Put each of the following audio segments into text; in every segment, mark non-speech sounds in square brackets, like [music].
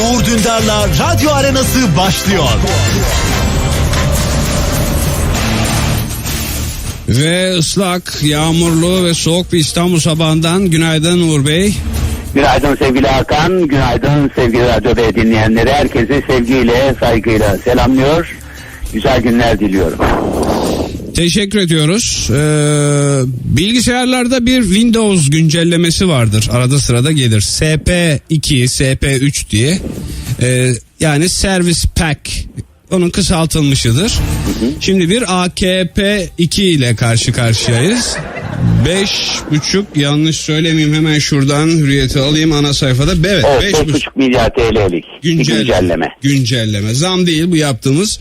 Uğur Dündar'la Radyo Arenası başlıyor. Ve ıslak, yağmurlu ve soğuk bir İstanbul sabahından günaydın Uğur Bey. Günaydın sevgili Hakan, günaydın sevgili Radyo Bey dinleyenleri. Herkesi sevgiyle, saygıyla selamlıyor. Güzel günler diliyorum. Teşekkür ediyoruz. Ee, bilgisayarlarda bir Windows güncellemesi vardır. Arada sırada gelir. SP2, SP3 diye. Ee, yani Service Pack. Onun kısaltılmışıdır. Şimdi bir AKP2 ile karşı karşıyayız. Beş buçuk yanlış söylemeyeyim hemen şuradan hürriyeti alayım ana sayfada. Evet, Evet, beş 5,5 buçuk milyar TL'lik Güncelleme. güncelleme. Güncelleme. Zam değil bu yaptığımız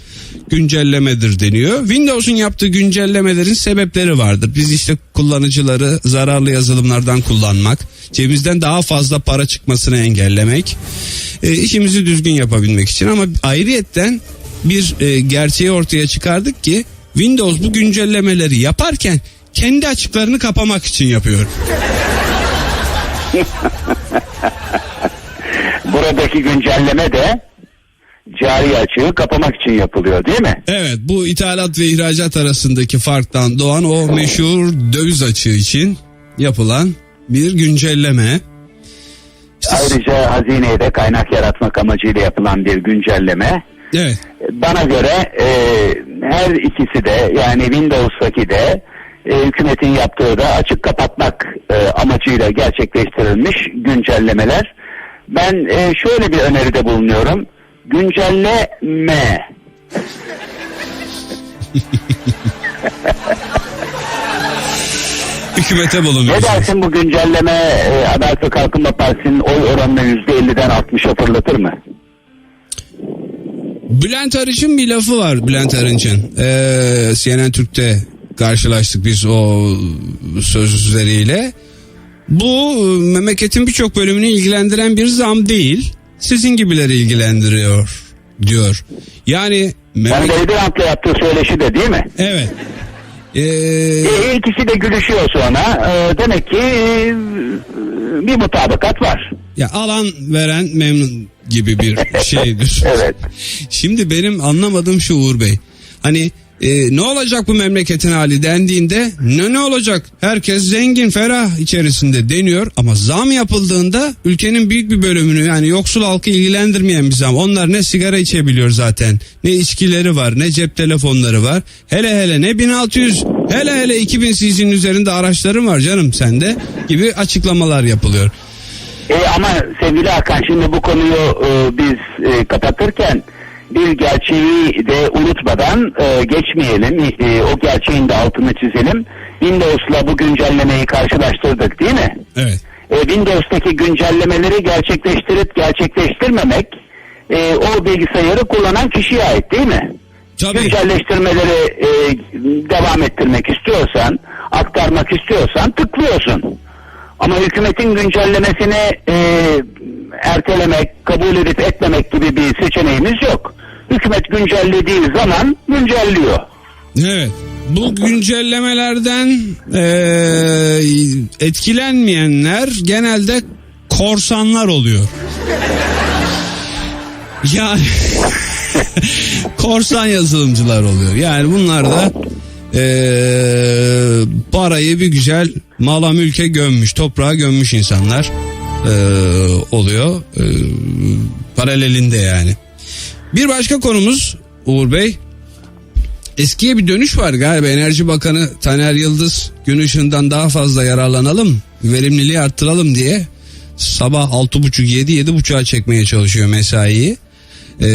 güncellemedir deniyor. Windows'un yaptığı güncellemelerin sebepleri vardır. Biz işte kullanıcıları zararlı yazılımlardan kullanmak, cebimizden daha fazla para çıkmasını engellemek, e, işimizi düzgün yapabilmek için ama ayrıyetten bir e, gerçeği ortaya çıkardık ki Windows bu güncellemeleri yaparken kendi açıklarını kapamak için yapıyor. [laughs] Buradaki güncelleme de cari açığı kapamak için yapılıyor değil mi? Evet bu ithalat ve ihracat arasındaki farktan doğan o meşhur döviz açığı için yapılan bir güncelleme. Ayrıca hazineye de kaynak yaratmak amacıyla yapılan bir güncelleme. evet Bana göre e, her ikisi de yani Windows'taki de e, hükümetin yaptığı da açık kapatmak e, amacıyla gerçekleştirilmiş güncellemeler. Ben e, şöyle bir öneride bulunuyorum. Güncelleme. hükümete bulunuyor. Ne dersin bu güncelleme e, Adalet ve Kalkınma Partisi'nin oy oranını %50'den 60'a fırlatır mı? Bülent Arınç'ın bir lafı var Bülent Arınç'ın. Ee, CNN Türk'te karşılaştık biz o sözleriyle. Bu e, memleketin birçok bölümünü ilgilendiren bir zam değil. Sizin gibileri ilgilendiriyor diyor. Yani Yani memleket... Belgrant'la yaptığı söyleşi de değil mi? Evet. Ee, E, ikisi de gülüşüyor sonra. E, demek ki e, bir mutabakat var. Ya alan veren memnun gibi bir [laughs] şeydir. Evet. Şimdi benim anlamadığım şu Uğur Bey. Hani e, ne olacak bu memleketin hali dendiğinde ne ne olacak? Herkes zengin ferah içerisinde deniyor ama zam yapıldığında ülkenin büyük bir bölümünü yani yoksul halkı ilgilendirmeyen bir zam. Onlar ne sigara içebiliyor zaten ne içkileri var ne cep telefonları var. Hele hele ne 1600 hele hele 2000 cc'nin üzerinde araçların var canım sende gibi açıklamalar yapılıyor. E, ama sevgili Hakan şimdi bu konuyu e, biz e, kapatırken bir gerçeği de unutmadan e, geçmeyelim. E, o gerçeğin de altını çizelim. Windows'la bu güncellemeyi karşılaştırdık değil mi? Evet. E, Windows'taki güncellemeleri gerçekleştirip gerçekleştirmemek e, o bilgisayarı kullanan kişiye ait değil mi? Tabii. Güncelleştirmeleri e, devam ettirmek istiyorsan, aktarmak istiyorsan tıklıyorsun. Ama hükümetin güncellemesini e, ertelemek, kabul edip etmemek gibi bir seçeneğimiz yok. Hükümet güncellediği zaman güncelliyor. Evet. Bu güncellemelerden eee, etkilenmeyenler genelde korsanlar oluyor. Yani [laughs] korsan yazılımcılar oluyor. Yani bunlar da eee, parayı bir güzel mala mülke gömmüş, toprağa gömmüş insanlar eee, oluyor. Eee, paralelinde yani. Bir başka konumuz Uğur Bey Eskiye bir dönüş var galiba Enerji Bakanı Taner Yıldız gün ışığından daha fazla yararlanalım verimliliği arttıralım diye sabah 6.30 7 7.30'a çekmeye çalışıyor mesaiyi. Ee,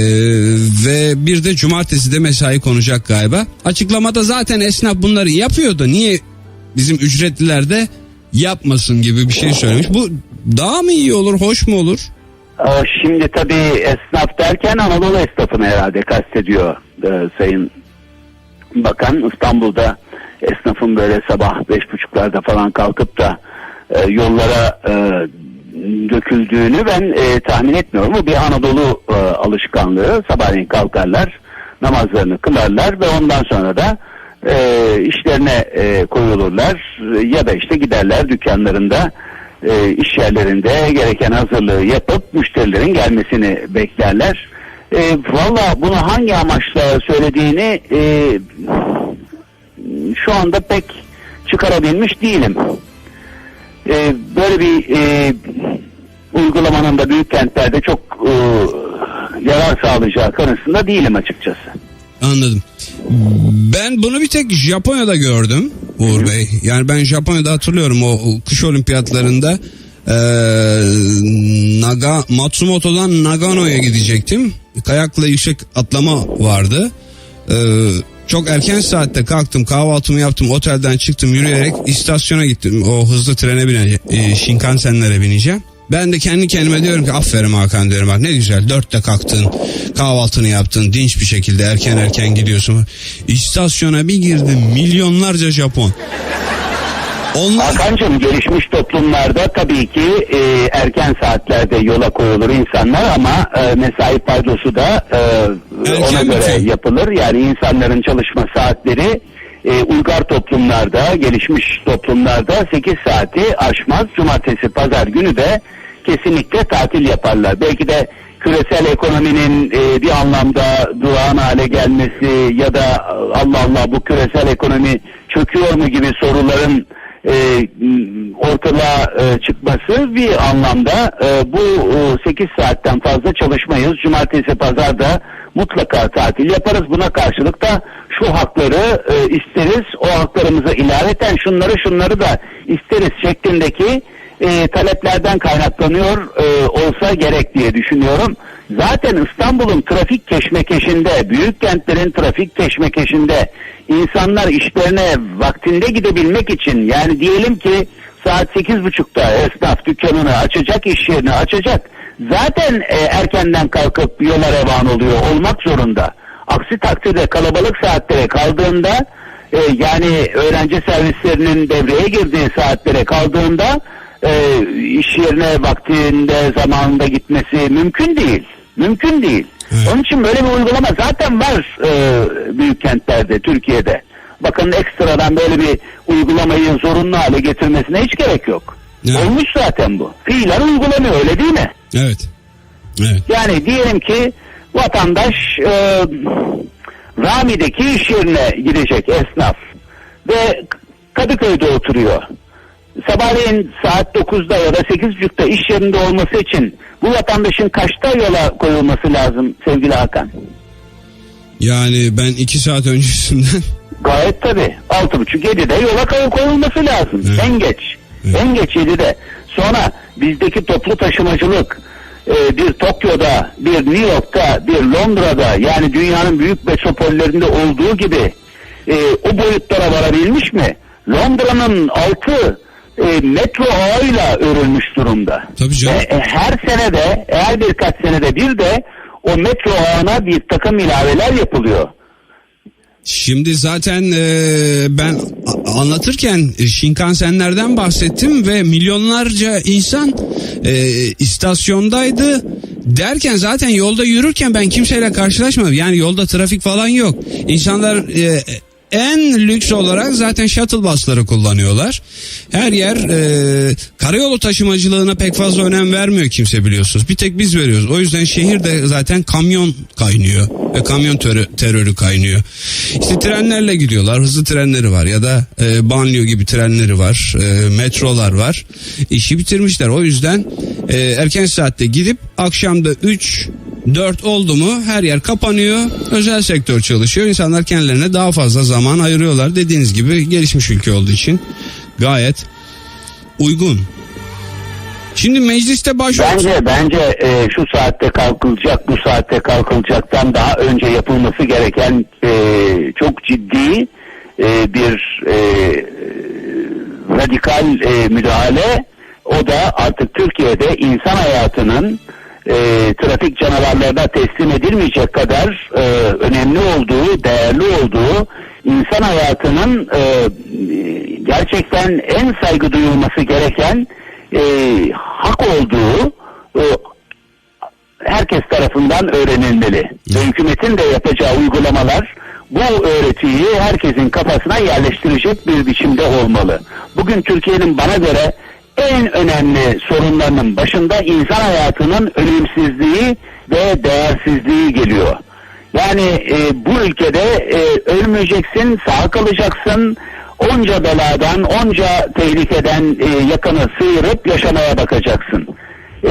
ve bir de cumartesi de mesai konacak galiba. Açıklamada zaten esnaf bunları yapıyordu. Niye bizim ücretliler de yapmasın gibi bir şey söylemiş. Bu daha mı iyi olur, hoş mu olur? Şimdi tabii esnaf derken Anadolu esnafını herhalde kastediyor e, Sayın Bakan. İstanbul'da esnafın böyle sabah beş buçuklarda falan kalkıp da e, yollara e, döküldüğünü ben tahmin etmiyorum. Bu bir Anadolu alışkanlığı. Sabahleyin kalkarlar, namazlarını kılarlar ve ondan sonra da işlerine koyulurlar ya da işte giderler dükkanlarında e, iş yerlerinde gereken hazırlığı yapıp müşterilerin gelmesini beklerler. E, Valla bunu hangi amaçla söylediğini e, şu anda pek çıkarabilmiş değilim. E, böyle bir e, uygulamanın da büyük kentlerde çok e, yarar sağlayacağı kanısında değilim açıkçası. Anladım. Ben bunu bir tek Japonya'da gördüm Uğur Bey. Yani ben Japonya'da hatırlıyorum o, kış olimpiyatlarında eee, Naga Matsumoto'dan Nagano'ya gidecektim. Kayakla yüksek atlama vardı. Eee, çok erken saatte kalktım kahvaltımı yaptım otelden çıktım yürüyerek istasyona gittim. O hızlı trene bineceğim e, Shinkansen'lere bineceğim. Ben de kendi kendime diyorum ki aferin Hakan diyorum bak ne güzel dörtte kalktın kahvaltını yaptın dinç bir şekilde erken erken gidiyorsun. İstasyona bir girdim milyonlarca Japon. Onlar Hakan'cığım gelişmiş toplumlarda tabii ki e, erken saatlerde yola koyulur insanlar ama e, mesai paydosu da e, Erken ona göre yapılır. Yani insanların çalışma saatleri e, uygar toplumlarda, gelişmiş toplumlarda 8 saati aşmaz. Cumartesi, pazar günü de kesinlikle tatil yaparlar. Belki de küresel ekonominin e, bir anlamda durağan hale gelmesi ya da Allah Allah bu küresel ekonomi çöküyor mu gibi soruların e, ortalığa e, çıkması bir anlamda e, bu e, 8 saatten fazla çalışmayız. Cumartesi pazarda mutlaka tatil yaparız. Buna karşılık da şu hakları e, isteriz. O haklarımıza ilaveten şunları şunları da isteriz şeklindeki e, taleplerden kaynaklanıyor e, olsa gerek diye düşünüyorum. Zaten İstanbul'un trafik keşmekeşinde, büyük kentlerin trafik keşmekeşinde insanlar işlerine vaktinde gidebilmek için yani diyelim ki saat 8.30'da esnaf dükkanını açacak, iş yerini açacak. Zaten e, erkenden kalkıp yola revan oluyor, olmak zorunda. Aksi takdirde kalabalık saatlere kaldığında e, yani öğrenci servislerinin devreye girdiği saatlere kaldığında e, iş yerine vaktinde zamanında gitmesi mümkün değil. Mümkün değil. Evet. Onun için böyle bir uygulama zaten var e, büyük kentlerde, Türkiye'de. Bakın ekstradan böyle bir uygulamayı zorunlu hale getirmesine hiç gerek yok. Evet. Olmuş zaten bu. Fiilen uygulanıyor öyle değil mi? evet. Evet. Yani diyelim ki vatandaş e, Rami'deki iş yerine gidecek esnaf ve Kadıköy'de oturuyor. Sabahleyin saat 9'da ya da 8.30'da iş yerinde olması için bu vatandaşın kaçta yola koyulması lazım sevgili Hakan? Yani ben iki saat öncesinden [laughs] Gayet tabi. 6.30-7'de yola koy- koyulması lazım. Evet. En geç. Evet. En geç 7'de. Sonra bizdeki toplu taşımacılık e, bir Tokyo'da, bir New York'ta, bir Londra'da yani dünyanın büyük metropollerinde olduğu gibi e, o boyutlara varabilmiş mi? Londra'nın altı e, metro ağıyla örülmüş durumda. Tabii canım. E, e, her senede, her birkaç senede bir de o metro ağına bir takım ilaveler yapılıyor. Şimdi zaten e, ben anlatırken Shinkansenlerden bahsettim ve milyonlarca insan e, istasyondaydı derken zaten yolda yürürken ben kimseyle karşılaşmadım. Yani yolda trafik falan yok. İnsanlar e, en lüks olarak zaten shuttle busları kullanıyorlar. Her yer e, karayolu taşımacılığına pek fazla önem vermiyor kimse biliyorsunuz. Bir tek biz veriyoruz. O yüzden şehirde zaten kamyon kaynıyor ve kamyon terö- terörü kaynıyor. İşte trenlerle gidiyorlar. Hızlı trenleri var ya da e, banliyö gibi trenleri var. E, metrolar var. İşi bitirmişler. O yüzden e, erken saatte gidip akşamda 3 4 oldu mu her yer kapanıyor. Özel sektör çalışıyor. İnsanlar kendilerine daha fazla zaman ayırıyorlar. Dediğiniz gibi gelişmiş ülke olduğu için gayet uygun. Şimdi mecliste başvuru... Bence bence e, şu saatte kalkılacak, bu saatte kalkılacaktan daha önce yapılması gereken e, çok ciddi e, bir e, radikal e, müdahale. O da artık Türkiye'de insan hayatının e, trafik canavarlarına teslim edilmeyecek kadar e, önemli olduğu, değerli olduğu insan hayatının e, gerçekten en saygı duyulması gereken e, hak olduğu e, herkes tarafından öğrenilmeli. Ve hükümetin de yapacağı uygulamalar bu öğretiyi herkesin kafasına yerleştirecek bir biçimde olmalı. Bugün Türkiye'nin bana göre en önemli sorunlarının başında insan hayatının ölümsüzlüğü ve değersizliği geliyor. Yani e, bu ülkede e, ölmeyeceksin, sağ kalacaksın, onca beladan, onca tehlikeden e, yakanı sıyırıp yaşamaya bakacaksın. E,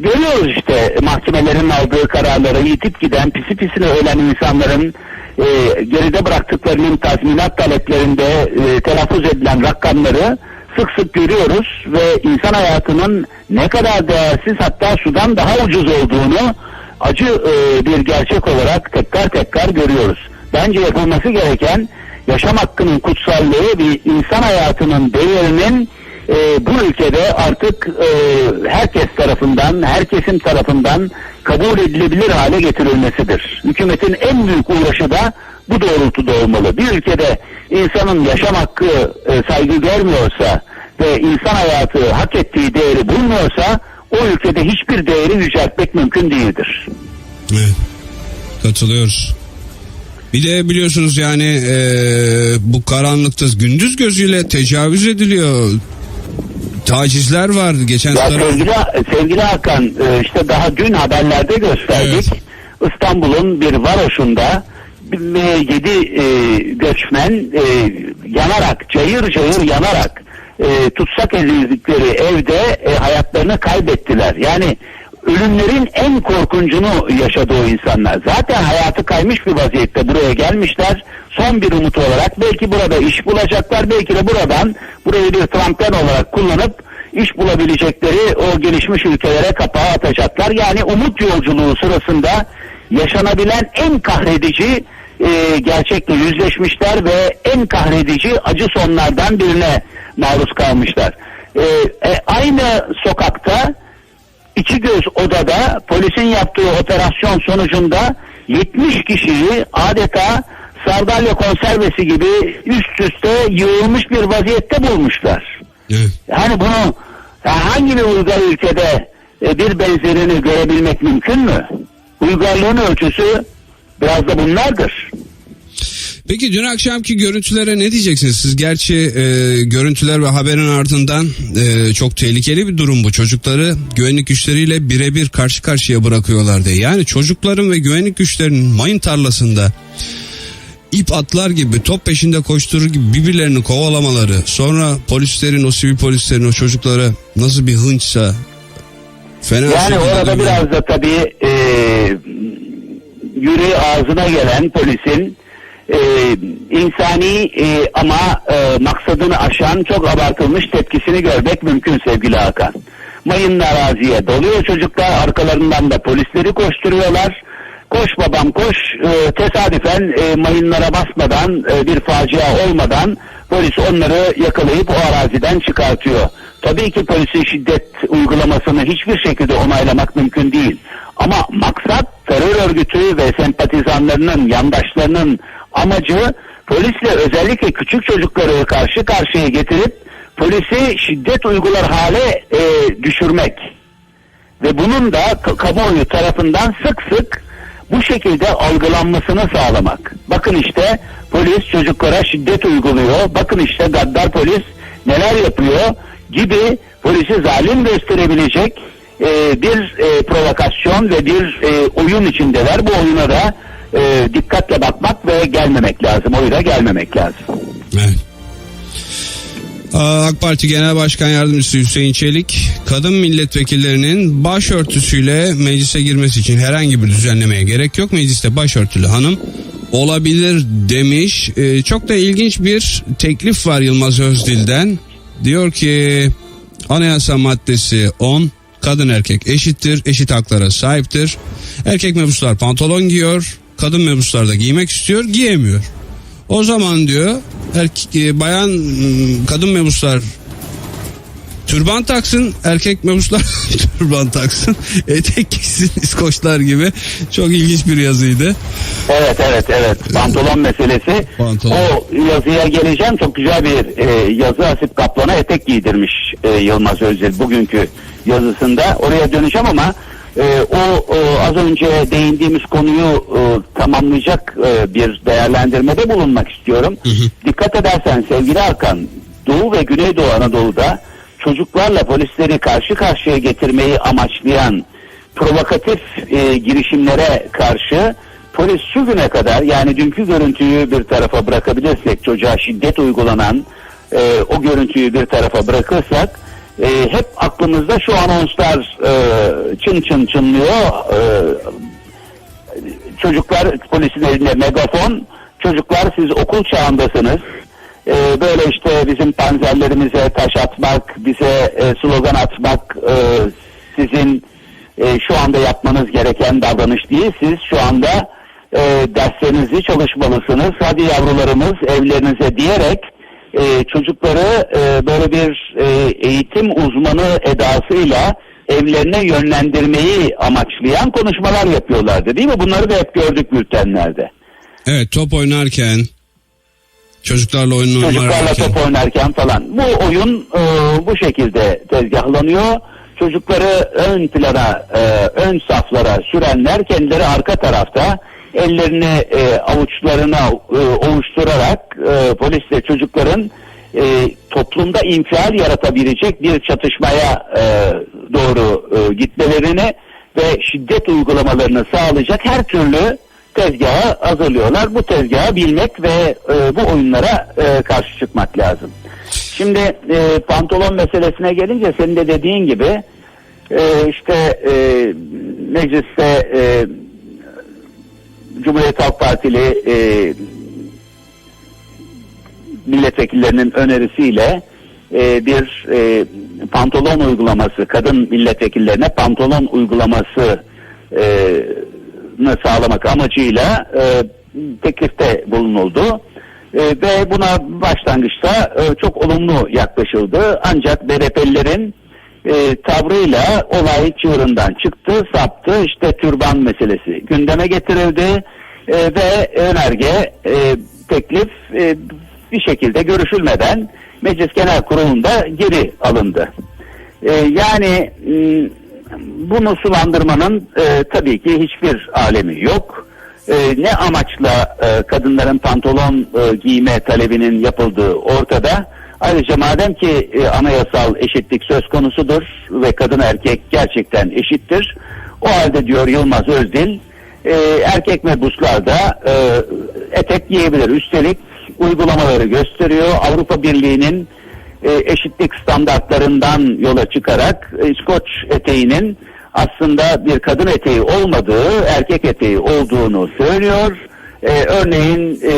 görüyoruz işte mahkemelerin aldığı kararları yitip giden, pisi pisine ölen insanların e, geride bıraktıklarının tazminat taleplerinde e, telaffuz edilen rakamları sık sık görüyoruz ve insan hayatının ne kadar değersiz hatta sudan daha ucuz olduğunu acı e, bir gerçek olarak tekrar tekrar görüyoruz. Bence yapılması gereken yaşam hakkının kutsallığı ve insan hayatının değerinin e, bu ülkede artık e, herkes tarafından, her kesim tarafından kabul edilebilir hale getirilmesidir. Hükümetin en büyük uğraşı da bu doğrultuda olmalı. Bir ülkede insanın yaşam hakkı e, saygı görmüyorsa ve insan hayatı hak ettiği değeri bulmuyorsa o ülkede hiçbir değeri yüceltmek mümkün değildir. Evet. Katılıyoruz. Bir de biliyorsunuz yani e, bu karanlıkta gündüz gözüyle tecavüz ediliyor. Tacizler var. Geçen Ya sene sevgili, sevgili Hakan e, işte daha dün haberlerde gösterdik. İstanbul'un bir varoşunda 7 göçmen e, yanarak, cayır cayır yanarak e, tutsak edildikleri evde e, hayatlarını kaybettiler. Yani ölümlerin en korkuncunu yaşadı o insanlar. Zaten hayatı kaymış bir vaziyette buraya gelmişler. Son bir umut olarak belki burada iş bulacaklar. Belki de buradan burayı bir tramplen olarak kullanıp iş bulabilecekleri o gelişmiş ülkelere kapağı atacaklar. Yani umut yolculuğu sırasında yaşanabilen en kahredici e, gerçekle yüzleşmişler ve en kahredici acı sonlardan birine maruz kalmışlar. E, e, aynı sokakta İki göz odada polisin yaptığı operasyon sonucunda 70 kişiyi adeta sardalya konservesi gibi üst üste yığılmış bir vaziyette bulmuşlar. Evet. Yani bunu herhangi bir uygar ülkede e, bir benzerini görebilmek mümkün mü? Uygarlığın ölçüsü biraz da bunlardır. Peki dün akşamki görüntülere ne diyeceksiniz? Siz gerçi e, görüntüler ve haberin ardından e, çok tehlikeli bir durum bu. Çocukları güvenlik güçleriyle birebir karşı karşıya bırakıyorlar diye. Yani çocukların ve güvenlik güçlerinin mayın tarlasında ip atlar gibi top peşinde koşturur gibi birbirlerini kovalamaları sonra polislerin o sivil polislerin o çocuklara nasıl bir hınçsa fena Yani orada biraz da tabii e, yüreği ağzına gelen polisin e, insani e, ama e, maksadını aşan çok abartılmış tepkisini görmek mümkün sevgili Hakan. Mayınlı araziye doluyor çocuklar arkalarından da polisleri koşturuyorlar. Koş babam koş e, tesadüfen e, mayınlara basmadan e, bir facia olmadan polis onları yakalayıp o araziden çıkartıyor. Tabii ki polisin şiddet uygulamasını hiçbir şekilde onaylamak mümkün değil. Ama maksat terör örgütü ve sempatizanlarının, yandaşlarının amacı polisle özellikle küçük çocukları karşı karşıya getirip polisi şiddet uygular hale e, düşürmek. Ve bunun da ka- kamuoyu tarafından sık sık bu şekilde algılanmasını sağlamak. Bakın işte polis çocuklara şiddet uyguluyor. Bakın işte gaddar polis neler yapıyor gibi polisi zalim gösterebilecek e, bir e, provokasyon ve bir e, oyun içindeler. Bu oyuna da e, dikkatle bakmak ve gelmemek lazım. Oyuna gelmemek lazım. Evet. AK Parti Genel Başkan Yardımcısı Hüseyin Çelik, kadın milletvekillerinin başörtüsüyle meclise girmesi için herhangi bir düzenlemeye gerek yok. Mecliste başörtülü hanım olabilir demiş. Ee, çok da ilginç bir teklif var Yılmaz Özdil'den. Diyor ki anayasa maddesi 10 kadın erkek eşittir, eşit haklara sahiptir. Erkek mebuslar pantolon giyiyor, kadın mebuslar da giymek istiyor, giyemiyor. O zaman diyor erkek, e, bayan kadın mebuslar türban taksın erkek mebuslar [laughs] türban taksın etek giysin İskoçlar gibi çok ilginç bir yazıydı. Evet evet evet pantolon meselesi. Pantolon. O yazıya geleceğim çok güzel bir e, yazı Asip Kaplan'a etek giydirmiş e, Yılmaz Özdil bugünkü yazısında. Oraya döneceğim ama E, o e, az önce değindiğimiz konuyu e, tamamlayacak e, bir değerlendirmede bulunmak istiyorum. Dikkat edersen sevgili Hakan, Doğu ve Güneydoğu Anadolu'da çocuklarla polisleri karşı karşıya getirmeyi amaçlayan provokatif e, girişimlere karşı polis şu güne kadar yani dünkü görüntüyü bir tarafa bırakabilirsek çocuğa şiddet uygulanan e, o görüntüyü bir tarafa bırakırsak e, hep aklımızda şu anonslar e, çın çın çınlıyor. E, çocuklar polisin elinde megafon. Çocuklar siz okul çağındasınız. E, böyle işte bizim panzerlerimize taş atmak, bize e, slogan atmak e, sizin e, şu anda yapmanız gereken davranış değil. Siz şu anda e, derslerinizi çalışmalısınız. Hadi yavrularımız evlerinize diyerek e, çocukları e, böyle bir e, eğitim uzmanı edasıyla evlerine yönlendirmeyi amaçlayan konuşmalar yapıyorlardı değil mi? Bunları da hep gördük bültenlerde. Evet top oynarken çocuklarla oyun Çocuklarla oynarken. top oynarken falan. Bu oyun e, bu şekilde tezgahlanıyor. Çocukları ön plana, e, ön saflara sürenler kendileri arka tarafta ellerini e, avuçlarına e, ovuşturarak e, polisle çocukların e, toplumda infial yaratabilecek bir çatışmaya e, doğru e, gitmelerini ve şiddet uygulamalarını sağlayacak her türlü tezgahı hazırlıyorlar. Bu tezgahı bilmek ve e, bu oyunlara e, karşı çıkmak lazım. Şimdi e, pantolon meselesine gelince senin de dediğin gibi e, işte e, mecliste e, Cumhuriyet Halk Partili e, milletvekillerinin önerisiyle e, bir e, pantolon uygulaması, kadın milletvekillerine pantolon uygulaması e, sağlamak amacıyla e, teklifte bulunuldu. E, ve buna başlangıçta e, çok olumlu yaklaşıldı. Ancak BDP'lilerin e, tavrıyla olay çığırından çıktı, saptı. İşte türban meselesi gündeme getirildi e, ve önerge e, teklif e, bir şekilde görüşülmeden Meclis Genel Kurulu'nda geri alındı. E, yani m, bunu sulandırmanın e, tabii ki hiçbir alemi yok. E, ne amaçla e, kadınların pantolon e, giyme talebinin yapıldığı ortada. Ayrıca madem ki e, anayasal eşitlik söz konusudur ve kadın erkek gerçekten eşittir. O halde diyor Yılmaz Özdil e, erkek mebuslarda e, etek giyebilir. Üstelik uygulamaları gösteriyor. Avrupa Birliği'nin e, eşitlik standartlarından yola çıkarak e, İskoç eteğinin aslında bir kadın eteği olmadığı, erkek eteği olduğunu söylüyor. E, örneğin e,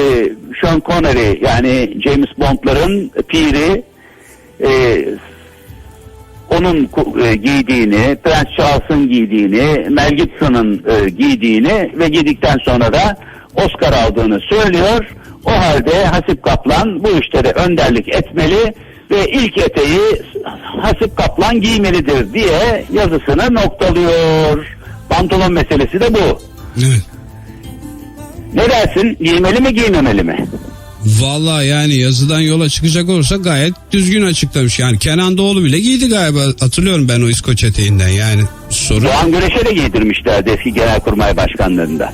Sean Connery yani James Bond'ların piri e, onun e, giydiğini, Prens Charles'ın giydiğini, Mel Gibson'ın e, giydiğini ve giydikten sonra da Oscar aldığını söylüyor. O halde Hasip Kaplan bu işlere önderlik etmeli ve ilk eteği Hasip Kaplan giymelidir diye yazısını noktalıyor. Pantolon meselesi de bu. Evet. Ne dersin? Giymeli mi giymemeli mi? Vallahi yani yazıdan yola çıkacak olursa gayet düzgün açıklamış. Yani Kenan Doğulu bile giydi galiba. Hatırlıyorum ben o İskoç eteğinden yani. Soru. Doğan Güneş'e de giydirmişlerdi eski Genelkurmay Başkanlarında.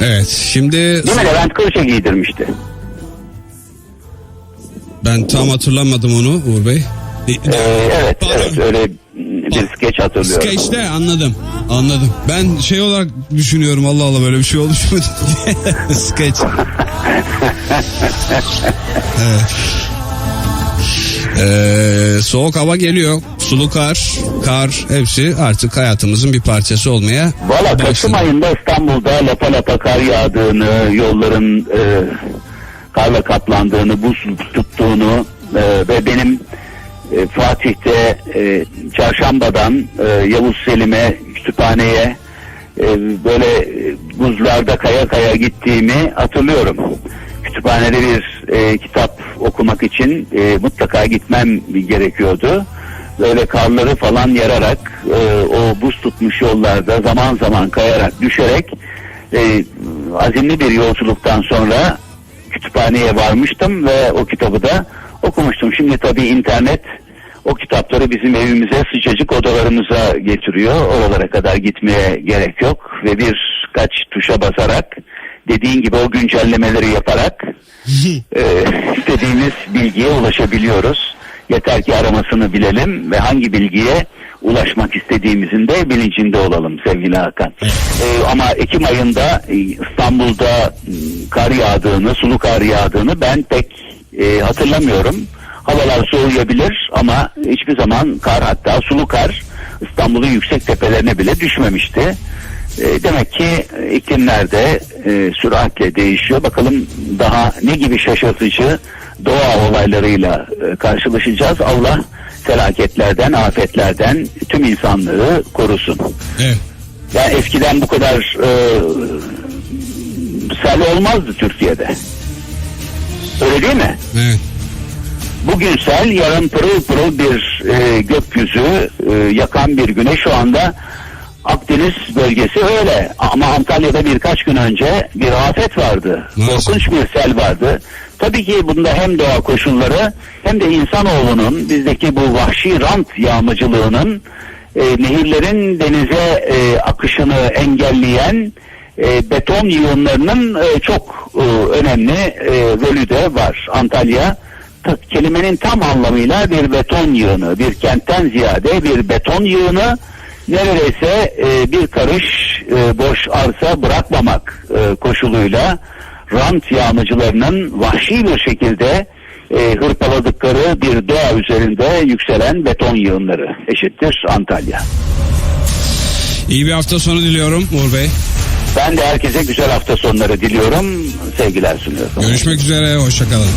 Evet şimdi Değil mi? Levent Kılıç'a giydirmişti. Ben tam hatırlamadım onu Uğur Bey. E, Ee, evet, Pardon. evet öyle bir skeç hatırlıyorum. Skeçte anladım. Anladım. Ben şey olarak düşünüyorum Allah Allah böyle bir şey olmuş mu. [laughs] Skeç. [laughs] evet. Ee, soğuk hava geliyor. Sulu kar, kar hepsi artık hayatımızın bir parçası olmaya Valla. Kasım ayında İstanbul'da lapa lapa kar yağdığını, yolların e, karla kaplandığını, buz tuttuğunu e, ve benim e, Fatih'te e, çarşambadan e, Yavuz Selim'e kütüphaneye e, böyle e, buzlarda kaya kaya gittiğimi hatırlıyorum. Kütüphanede bir e, kitap okumak için e, mutlaka gitmem gerekiyordu. Böyle karları falan yararak e, o buz tutmuş yollarda zaman zaman kayarak düşerek e, azimli bir yolculuktan sonra kütüphaneye varmıştım ve o kitabı da okumuştum. Şimdi tabii internet o kitapları bizim evimize sıcacık odalarımıza getiriyor. Oralara kadar gitmeye gerek yok ve birkaç tuşa basarak dediğin gibi o güncellemeleri yaparak [laughs] e, istediğimiz bilgiye ulaşabiliyoruz. Yeter ki aramasını bilelim ve hangi bilgiye ulaşmak istediğimizin de bilincinde olalım sevgili Hakan. E, ama Ekim ayında e, İstanbul'da kar yağdığını, sulu kar yağdığını ben pek e, hatırlamıyorum. Havalar soğuyabilir ama hiçbir zaman kar hatta sulu kar İstanbul'un yüksek tepelerine bile düşmemişti. E, demek ki e, iklimlerde e, süratle değişiyor. Bakalım daha ne gibi şaşırtıcı doğa olaylarıyla e, karşılaşacağız. Allah felaketlerden, afetlerden tüm insanlığı korusun. Evet. Yani eskiden bu kadar e, sel olmazdı Türkiye'de. Öyle değil mi? Evet. Bugün sel, yarın pırıl pırıl bir e, gökyüzü, e, yakan bir güneş şu anda Akdeniz bölgesi öyle. Ama Antalya'da birkaç gün önce bir afet vardı. Nasıl? Korkunç bir sel vardı. Tabii ki bunda hem doğa koşulları hem de insanoğlunun bizdeki bu vahşi rant yağmacılığının e, nehirlerin denize e, akışını engelleyen e, beton yığınlarının e, çok e, önemli e, rolü de var. Antalya ta- kelimenin tam anlamıyla bir beton yığını, bir kentten ziyade bir beton yığını neredeyse e, bir karış e, boş arsa bırakmamak e, koşuluyla rant yağmacılarının vahşi bir şekilde e, hırpaladıkları bir doğa üzerinde yükselen beton yığınları eşittir Antalya. İyi bir hafta sonu diliyorum Uğur Bey. Ben de herkese güzel hafta sonları diliyorum. Sevgiler sunuyorum. Görüşmek üzere. Hoşçakalın.